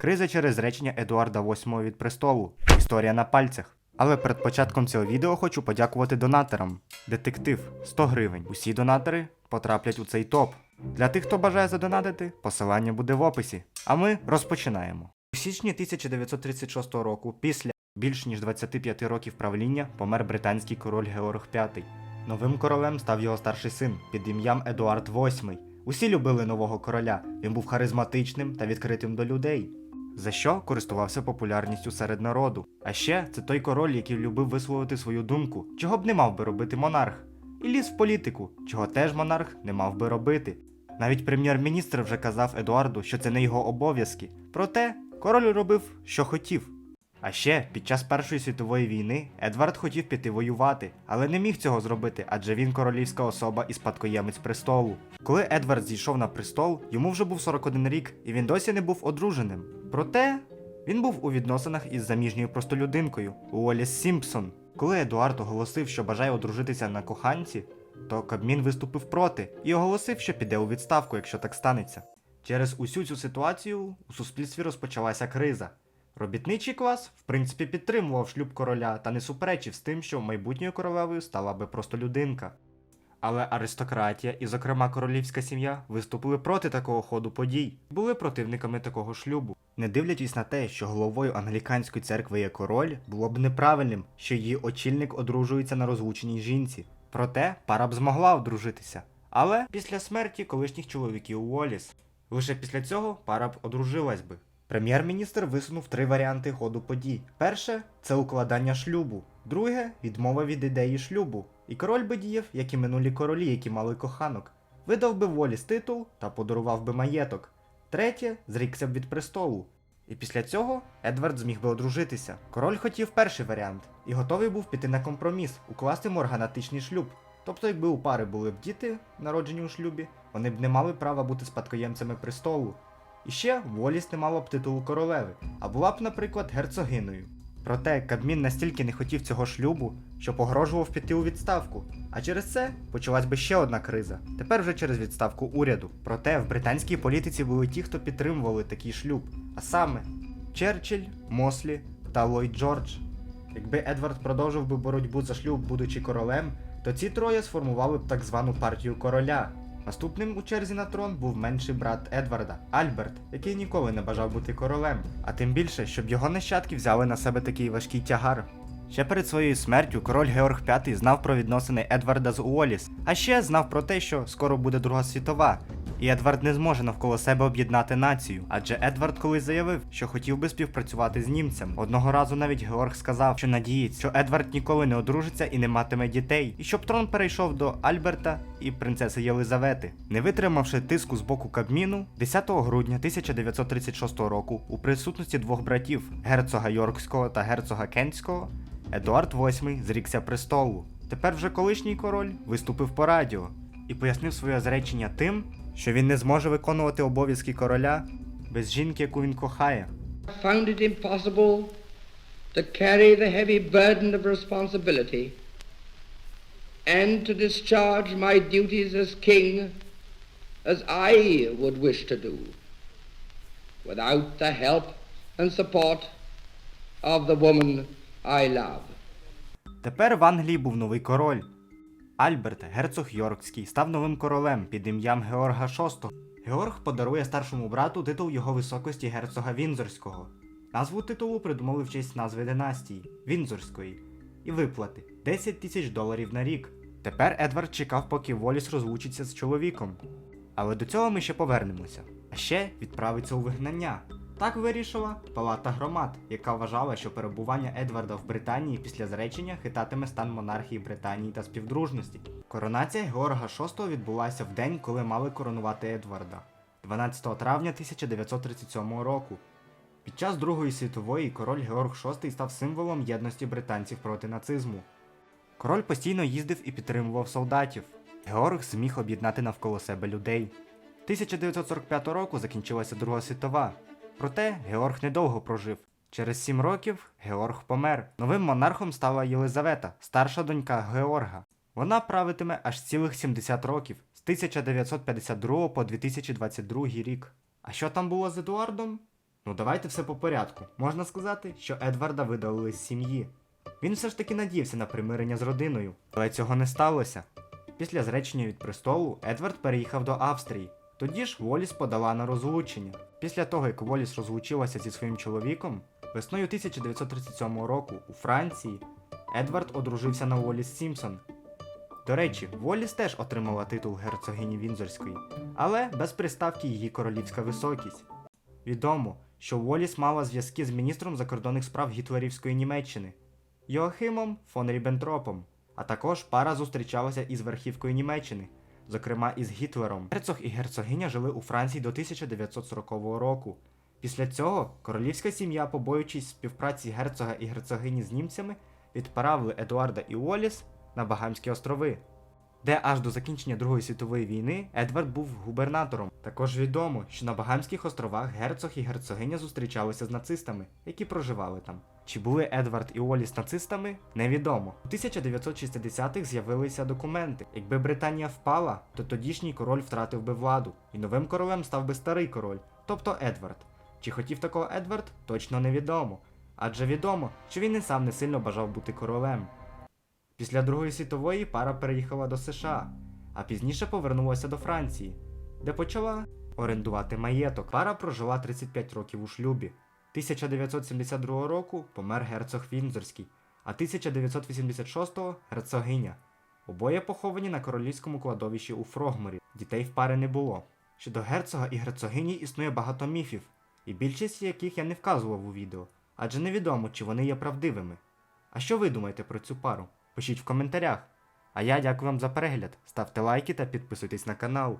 Криза через речення Едуарда VIII від престолу. Історія на пальцях. Але перед початком цього відео хочу подякувати донаторам. Детектив 100 гривень. Усі донатори потраплять у цей топ. Для тих, хто бажає задонатити, посилання буде в описі. А ми розпочинаємо. У січні 1936 року, після більш ніж 25 років правління, помер британський король Георг V. Новим королем став його старший син під ім'ям Едуард VIII. Усі любили нового короля. Він був харизматичним та відкритим до людей. За що користувався популярністю серед народу. А ще це той король, який любив висловити свою думку, чого б не мав би робити монарх, і ліз в політику, чого теж монарх не мав би робити. Навіть прем'єр-міністр вже казав Едуарду, що це не його обов'язки. Проте король робив, що хотів. А ще під час Першої світової війни Едвард хотів піти воювати, але не міг цього зробити, адже він королівська особа і спадкоємець престолу. Коли Едвард зійшов на престол, йому вже був 41 рік, і він досі не був одруженим. Проте він був у відносинах із заміжньою простолюдинкою Уоліс Сімпсон. Коли Едуард оголосив, що бажає одружитися на коханці, то Кабмін виступив проти і оголосив, що піде у відставку, якщо так станеться. Через усю цю ситуацію у суспільстві розпочалася криза. Робітничий клас, в принципі, підтримував шлюб короля та не суперечив з тим, що майбутньою королевою стала би просто людинка. Але аристократія і, зокрема, королівська сім'я виступили проти такого ходу подій, були противниками такого шлюбу. Не дивлячись на те, що головою англіканської церкви є король, було б неправильним, що її очільник одружується на розлученій жінці. Проте пара б змогла одружитися. Але після смерті колишніх чоловіків Уоліс. Лише після цього пара б одружилась би. Прем'єр-міністр висунув три варіанти ходу подій. Перше це укладання шлюбу, друге відмова від ідеї шлюбу. І король би діяв, як і минулі королі, які мали коханок. Видав би Воліс титул та подарував би маєток. Третє зрікся б від престолу. І після цього Едвард зміг би одружитися. Король хотів перший варіант і готовий був піти на компроміс, укласти морганатичний шлюб. Тобто, якби у пари були б діти, народжені у шлюбі, вони б не мали права бути спадкоємцями престолу. І ще Воліс не мала б титулу королеви, а була б, наприклад, герцогиною. Проте Кабмін настільки не хотів цього шлюбу, що погрожував піти у відставку. А через це почалась би ще одна криза. Тепер вже через відставку уряду. Проте в британській політиці були ті, хто підтримували такий шлюб. А саме Черчилль, Мослі та Ллойд Джордж. Якби Едвард продовжив би боротьбу за шлюб, будучи королем, то ці троє сформували б так звану партію короля. Наступним у черзі на трон був менший брат Едварда Альберт, який ніколи не бажав бути королем, а тим більше, щоб його нащадки взяли на себе такий важкий тягар. Ще перед своєю смертю король Георг V знав про відносини Едварда з Уоліс, а ще знав про те, що скоро буде Друга світова, і Едвард не зможе навколо себе об'єднати націю. Адже Едвард колись заявив, що хотів би співпрацювати з німцем. Одного разу навіть Георг сказав, що надіється, що Едвард ніколи не одружиться і не матиме дітей, і щоб трон перейшов до Альберта і принцеси Єлизавети. Не витримавши тиску з боку Кабміну, 10 грудня 1936 року, у присутності двох братів герцога Йоркського та герцога Кентського, Едуард VIII зрікся престолу. Тепер вже колишній король виступив по радіо і пояснив своє зречення тим, що він не зможе виконувати обов'язки короля без жінки, яку він кохає. found it impossible to carry the heavy burden of responsibility and to discharge my duties as king as I would wish to do without the help and support of the woman I love. Тепер в Англії був новий король. Альберт, герцог Йоркський, став новим королем під ім'ям Георга VI. Георг подарує старшому брату титул його високості герцога Вінзорського. Назву титулу придумали в честь назви династії Вінзорської і виплати 10 тисяч доларів на рік. Тепер Едвард чекав, поки Воліс розлучиться з чоловіком. Але до цього ми ще повернемося. А ще відправиться у вигнання. Так вирішила Палата громад, яка вважала, що перебування Едварда в Британії після зречення хитатиме стан монархії Британії та співдружності. Коронація Георга VI відбулася в день, коли мали коронувати Едварда, 12 травня 1937 року. Під час Другої світової король Георг VI став символом єдності британців проти нацизму. Король постійно їздив і підтримував солдатів. Георг зміг об'єднати навколо себе людей. 1945 року закінчилася Друга світова. Проте Георг недовго прожив. Через сім років Георг помер. Новим монархом стала Єлизавета, старша донька Георга. Вона правитиме аж цілих 70 років з 1952 по 2022 рік. А що там було з Едуардом? Ну давайте все по порядку. Можна сказати, що Едварда видалили з сім'ї. Він все ж таки надіявся на примирення з родиною, але цього не сталося. Після зречення від престолу Едвард переїхав до Австрії. Тоді ж Воліс подала на розлучення. Після того, як Воліс розлучилася зі своїм чоловіком, весною 1937 року у Франції Едвард одружився на Воліс Сімпсон. До речі, Воліс теж отримала титул герцогині Вінзорської, але без приставки її королівська високість. Відомо, що Воліс мала зв'язки з міністром закордонних справ гітлерівської Німеччини Йоахимом фон Ріббентропом, а також пара зустрічалася із верхівкою Німеччини, зокрема із Гітлером. Герцог і герцогиня жили у Франції до 1940 року. Після цього королівська сім'я, побоюючись співпраці герцога і герцогині з німцями, відправили Едуарда і Уоліс на Багамські острови, де аж до закінчення Другої світової війни Едвард був губернатором. Також відомо, що на Багамських островах герцог і герцогиня зустрічалися з нацистами, які проживали там. Чи були Едвард і Оліс нацистами, невідомо. У 1960-х з'явилися документи. Якби Британія впала, то тодішній король втратив би владу, і новим королем став би старий король, тобто Едвард. Чи хотів такого Едвард, точно невідомо. Адже відомо, що він і сам не сильно бажав бути королем. Після Другої світової пара переїхала до США, а пізніше повернулася до Франції, де почала орендувати маєток. Пара прожила 35 років у шлюбі. 1972 року помер герцог Вінзорський, а 1986-го герцогиня. Обоє поховані на королівському кладовищі у Фрогморі. Дітей в пари не було. Щодо герцога і герцогині існує багато міфів, і більшість яких я не вказував у відео, адже невідомо, чи вони є правдивими. А що ви думаєте про цю пару? Пишіть в коментарях. А я дякую вам за перегляд. Ставте лайки та підписуйтесь на канал.